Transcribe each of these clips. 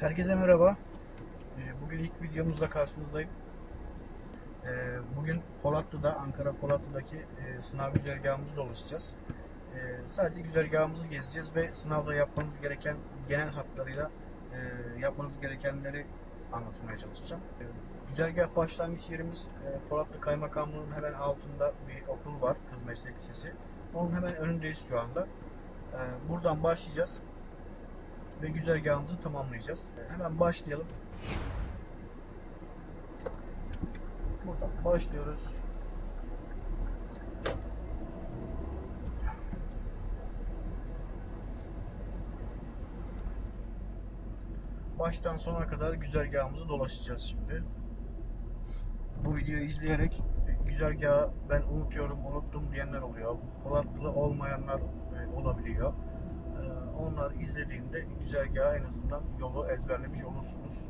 Herkese merhaba. Ee, Bugün ilk videomuzla karşınızdayım. Ee, Bugün Polatlı'da, Ankara Polatlı'daki e, sınav güzergahımızı dolaşacağız. Ee, Sadece güzergahımızı gezeceğiz ve sınavda yapmanız gereken genel hatlarıyla e, yapmanız gerekenleri anlatmaya çalışacağım. Güzergah başlangıç yerimiz e, Polatlı Kaymakamlığı'nın hemen altında bir okul var, Kız Meslek Lisesi. Onun hemen önündeyiz şu anda. Buradan başlayacağız ve güzergahımızı tamamlayacağız. Hemen başlayalım. Buradan başlıyoruz. Baştan sona kadar güzergahımızı dolaşacağız şimdi. Bu videoyu izleyerek e, güzergahı ben unutuyorum, unuttum diyenler oluyor. Polatlı olmayanlar e, olabiliyor. Ee, onlar izlediğinde güzergahı en azından yolu ezberlemiş olursunuz.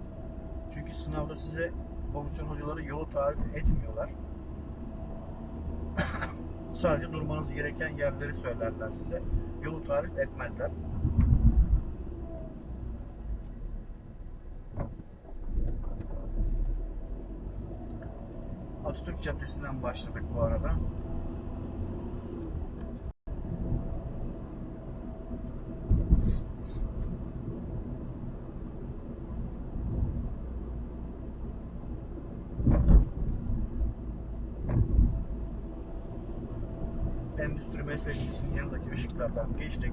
Çünkü sınavda size komisyon hocaları yolu tarif etmiyorlar. Sadece durmanız gereken yerleri söylerler size. Yolu tarif etmezler. Atatürk Caddesi'nden başladık bu arada. Endüstri Meslek Lisesi'nin yanındaki ışıklardan geçtik.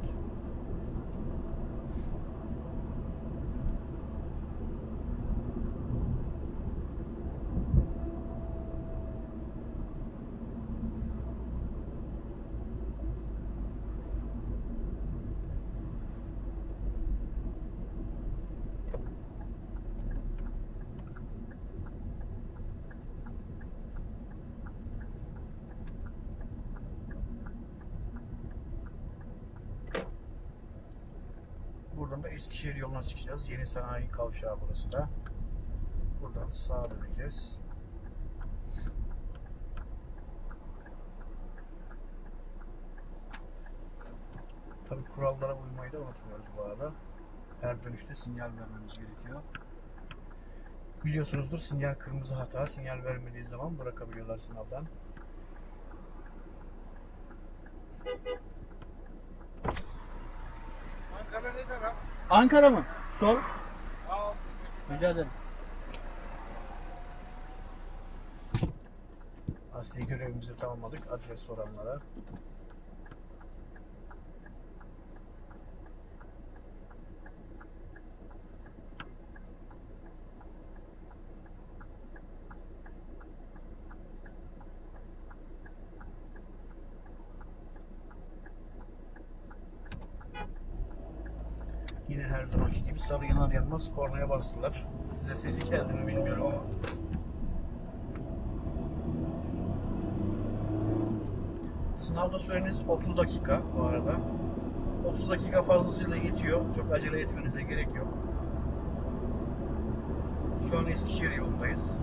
Buradan da Eskişehir yoluna çıkacağız. Yeni sanayi kavşağı burası da. Buradan sağa döneceğiz. Tabii kurallara uymayı da unutmuyoruz bu arada. Her dönüşte sinyal vermemiz gerekiyor. Biliyorsunuzdur sinyal kırmızı hata. Sinyal vermediği zaman bırakabiliyorlar sınavdan. Ankara ne taraf? Ankara mı? Al. Rica ederim. Asli görevimizi tamamladık. Adres soranlara. Yine her zamanki gibi sarı yanar yanmaz kornaya bastılar. Size sesi geldi mi bilmiyorum ama. Sınavda süreniz 30 dakika bu arada. 30 dakika fazlasıyla yetiyor. Çok acele etmenize gerek yok. Şu an Eskişehir yolundayız.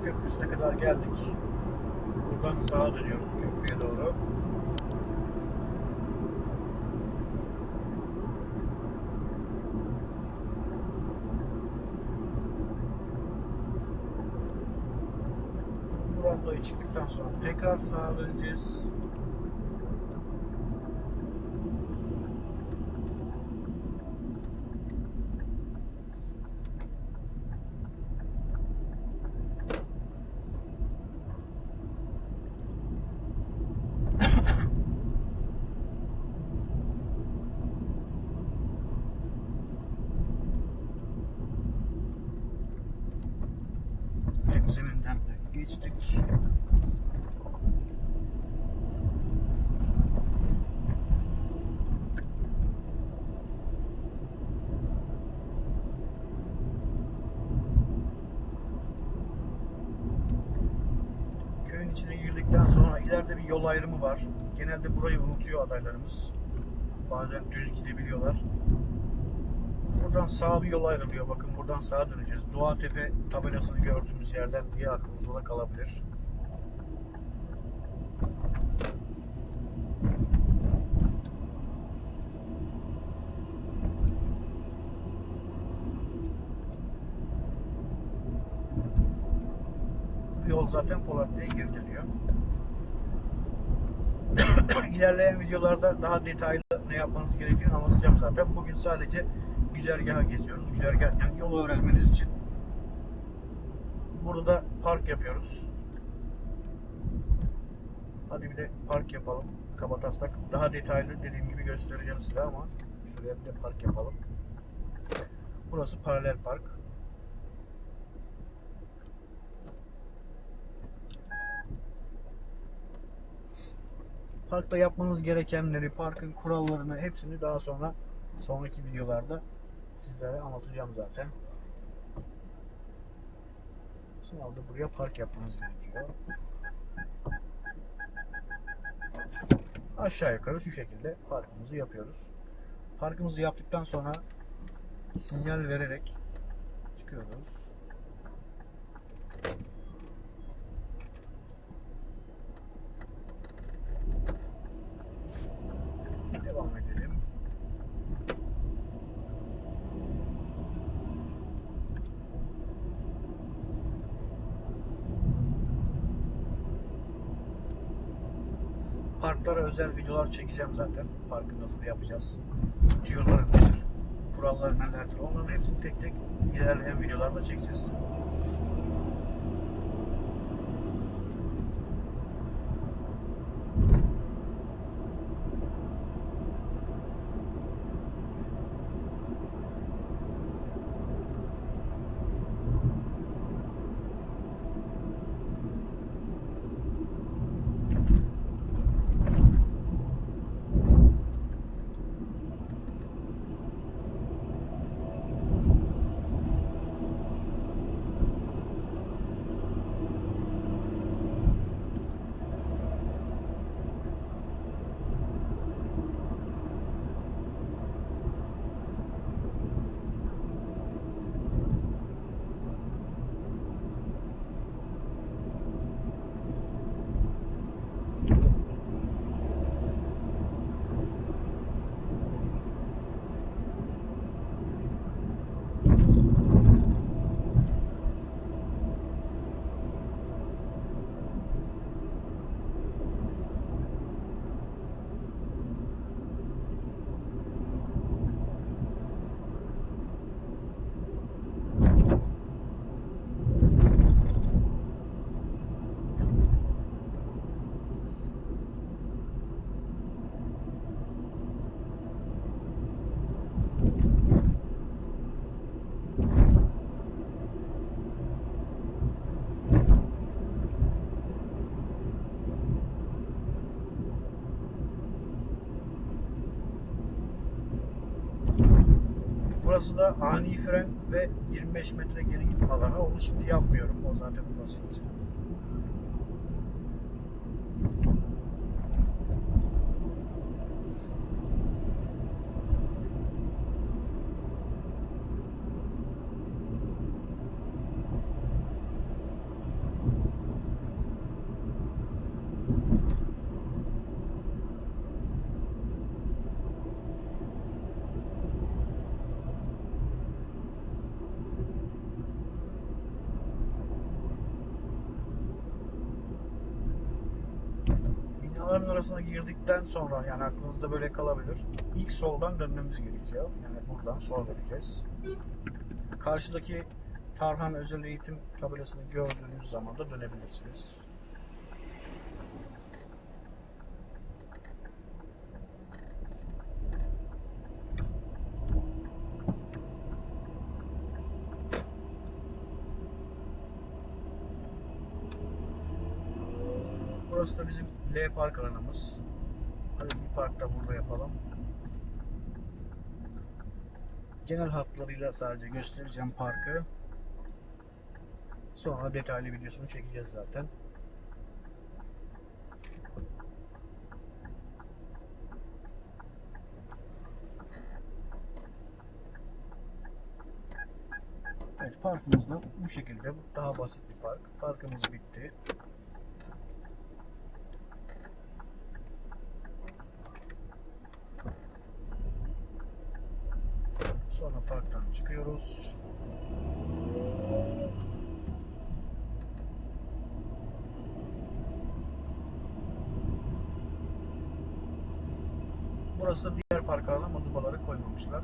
Boğazköy Köprüsü'ne kadar geldik. Buradan sağa dönüyoruz köprüye doğru. Burandoyu çıktıktan sonra tekrar sağa döneceğiz. Köyün içine girdikten sonra ileride bir yol ayrımı var. Genelde burayı unutuyor adaylarımız. Bazen düz gidebiliyorlar. Buradan sağ bir yol ayrılıyor. Bakın buradan sağa döneceğiz. Doğa Tepe tabelasını gördüğümüz yerden diye aklınızda da kalabilir. Bu yol zaten Polatlı'ya girdiriyor. İlerleyen videolarda daha detaylı ne yapmanız gerektiğini anlatacağım zaten. Bugün sadece güzergahı geziyoruz. Güzergah yani yolu öğrenmeniz için. Burada da park yapıyoruz. Hadi bir de park yapalım. Kabataslak. Daha detaylı dediğim gibi göstereceğim size ama şuraya bir de park yapalım. Burası paralel park. Parkta yapmanız gerekenleri, parkın kurallarını hepsini daha sonra sonraki videolarda sizlere anlatacağım zaten. Sınavda buraya park yapmanız gerekiyor. Aşağı yukarı şu şekilde parkımızı yapıyoruz. Parkımızı yaptıktan sonra sinyal vererek çıkıyoruz. Parklara özel videolar çekeceğim zaten. Parkı nasıl yapacağız? Tüyoları nedir? Kuralları nelerdir? Onların hepsini tek tek ilerleyen videolarda çekeceğiz. Burası da ani fren ve 25 metre geri gitme alanı. Onu şimdi yapmıyorum. O zaten basit. Binaların arasına girdikten sonra yani aklınızda böyle kalabilir. İlk soldan dönmemiz gerekiyor. Yani buradan sola döneceğiz. Karşıdaki Tarhan Özel Eğitim tabelasını gördüğünüz zaman da dönebilirsiniz. Burası da bizim L park alanımız. Hadi bir park da burada yapalım. Genel hatlarıyla sadece göstereceğim parkı. Sonra detaylı videosunu çekeceğiz zaten. Evet parkımız da bu şekilde. Daha basit bir park. Parkımız bitti. Sonra çıkıyoruz. Burası da diğer park alanı dubaları koymamışlar.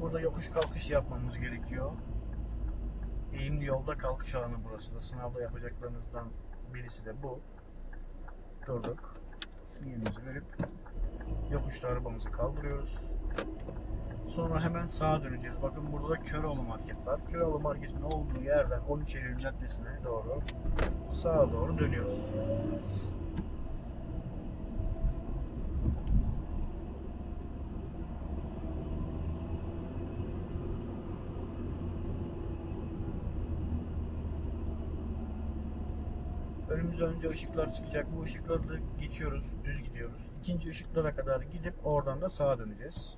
Burada yokuş kalkış yapmamız gerekiyor. Eğimli yolda kalkış alanı burası da. Sınavda yapacaklarınızdan birisi de bu. Durduk. Sinyalimizi verip yokuşta arabamızı kaldırıyoruz. Sonra hemen sağa döneceğiz. Bakın burada da Köroğlu Market var. Köroğlu Market'in olduğu yerden 13 Eylül Caddesi'ne doğru sağa doğru dönüyoruz. Önümüze önce ışıklar çıkacak. Bu ışıkları da geçiyoruz, düz gidiyoruz. İkinci ışıklara kadar gidip oradan da sağa döneceğiz.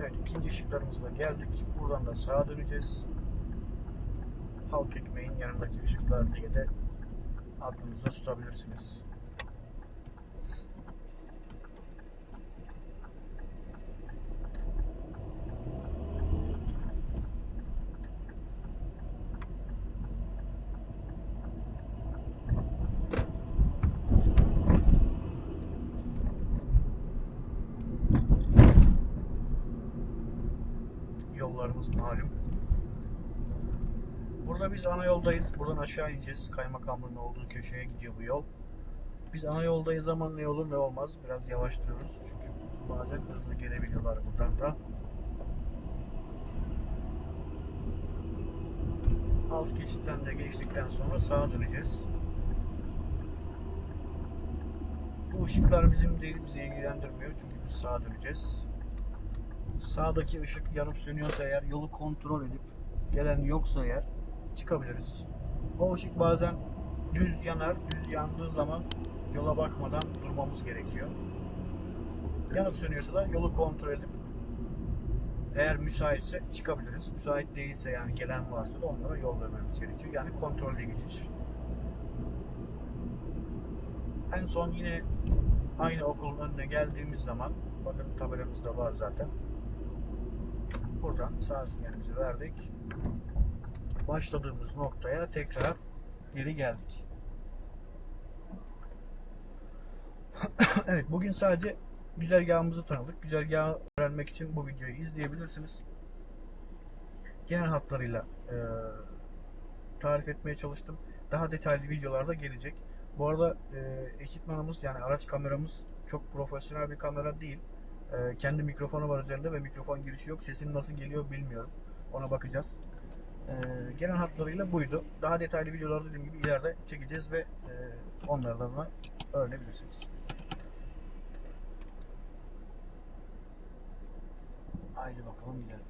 Evet ikinci ışıklarımızla geldik. Buradan da sağa döneceğiz. Halk ekmeğin yanındaki ışıklar diye de aklınızda tutabilirsiniz. Yollarımız malum. Burada biz ana yoldayız. Buradan aşağı ineceğiz. Kaymakamlığın olduğu köşeye gidiyor bu yol. Biz ana yoldayız ama ne olur ne olmaz. Biraz yavaşlıyoruz. Çünkü bazen hızlı gelebiliyorlar buradan da. Alt geçitten de geçtikten sonra sağa döneceğiz. Bu ışıklar bizim değil, bizi ilgilendirmiyor. Çünkü biz sağa döneceğiz. Sağdaki ışık yanıp sönüyorsa eğer yolu kontrol edip gelen yoksa eğer çıkabiliriz. O ışık bazen düz yanar. Düz yandığı zaman yola bakmadan durmamız gerekiyor. Yanıp sönüyorsa da yolu kontrol edip Eğer müsaitse çıkabiliriz. Müsait değilse yani gelen varsa da onlara yol vermemiz gerekiyor. Yani kontrollü geçiş. En son yine aynı okulun önüne geldiğimiz zaman bakın tabelamızda var zaten. Buradan sağ sinyalimizi verdik. Başladığımız noktaya tekrar geri geldik. evet bugün sadece güzergahımızı tanıdık. Güzergahı öğrenmek için bu videoyu izleyebilirsiniz. Genel hatlarıyla e, tarif etmeye çalıştım. Daha detaylı videolarda gelecek. Bu arada e, ekipmanımız yani araç kameramız çok profesyonel bir kamera değil. E, kendi mikrofonu var üzerinde ve mikrofon girişi yok. Sesim nasıl geliyor bilmiyorum. Ona bakacağız. E, genel hatlarıyla buydu. Daha detaylı videoları dediğim gibi ileride çekeceğiz ve e, onlardan da öğrenebilirsiniz. Haydi bakalım gidelim.